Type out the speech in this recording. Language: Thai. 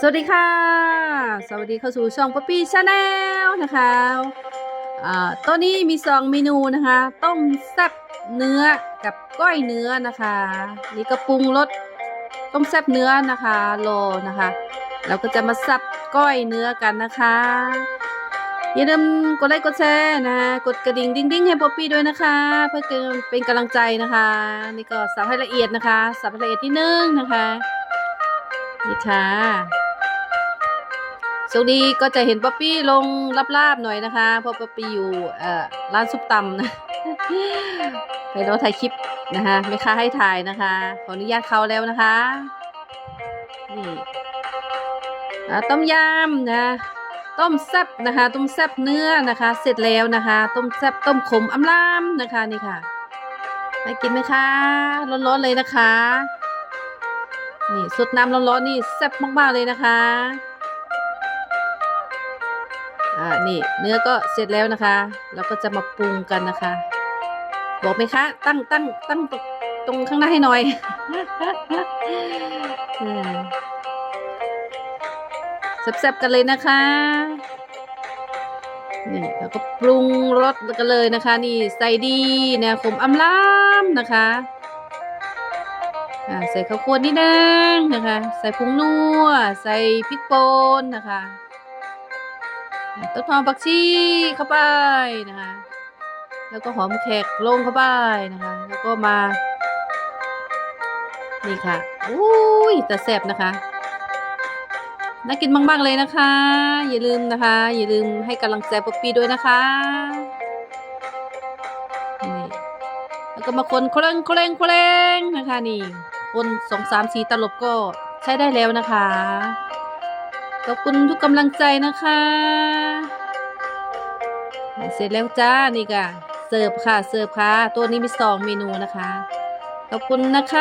สวัสดีค่ะ สวัสดีเข้าสู่ช่องป๊อปปี้ชาแนลนะคะอ่าตัวนี้มีสองเมนูนะคะ ต้มแซ่บเนื้อกับก้อยเนื้อนะคะ นี่ก็ปรุงรสต้มแซ่บเนื้อนะคะโลนะคะเราก็จะมาสับก้อยเนื้อกันนะคะอย่าลืมกดไลค์กดแชร์นะกดกระดิ่งดิ้งดิ้งให้ป๊อปปี้ด้วยนะคะ เพื่อเป็นกำลังใจนะคะ นี่ก็สับให้ละเอียดนะคะ สับให้ละเอียดนิดนึงนะคะนี่ค่ะ ช่วงนี้ก็จะเห็นป๊อปปี้ลงลาบๆหน่อยนะคะ เพราะป๊อปปี้อยู่ร้านซุปตำนะไปรอถ่ายคลิปนะคะไม่ค้าให้ถ่ายนะคะ ขออนุญาตเขาแล้วนะคะนี่ต้มยำนะต้มแซ่บนะคะ ต้มแซ่บเนื้อนะคะ เสร็จแล้วนะคะ ต้มแซ่บต้มขมอำลามนะคะนี่ค่ะไปกินไหมคะร้อนๆเลยนะคะ นี่สดน้ำร้อนๆนี่แซ่บมากๆเลยนะคะ อ่านี่เนื้อก็เสร็จแล้วนะคะเราก็จะมาปรุงกันนะคะ บอกไหมคะ ตั้งตั้งตั้งตรงข้างหน้าให้หน่อยแซ่บๆกันเลยนะคะนี่แล้วก็ปรุงรสกันเลยนะคะ นี่ใส่ดีนะขมอำลามนะคะใส่ข้าวคั่วนิดนึงนะคะ ใส่ผงนัวใส่พริกป่นนะคะ ต้นหอมผักชีเข้าไปนะคะ แล้วก็หอมแขกลงเข้าไปนะคะ แล้วก็มา นี่ค่ะอุ้ยแต่แซ่บนะคะน่ากินมากๆเลยนะคะ อย่าลืมนะคะ อย่าลืมให้กำลังใจป๊อปปี้ด้วยนะคะนี่แล้วก็มาคนเคร่งเคร่งเคร่งนะคะนี่คนสองสามสีตลบก็ใช้ได้แล้วนะคะขอบคุณทุกกำลังใจนะคะ เสร็จแล้วจ้านี่ก็เสิร์ฟค่ะเสิร์ฟค่ะ ตัวนี้มีสองเมนูนะคะ ขอบคุณนะคะ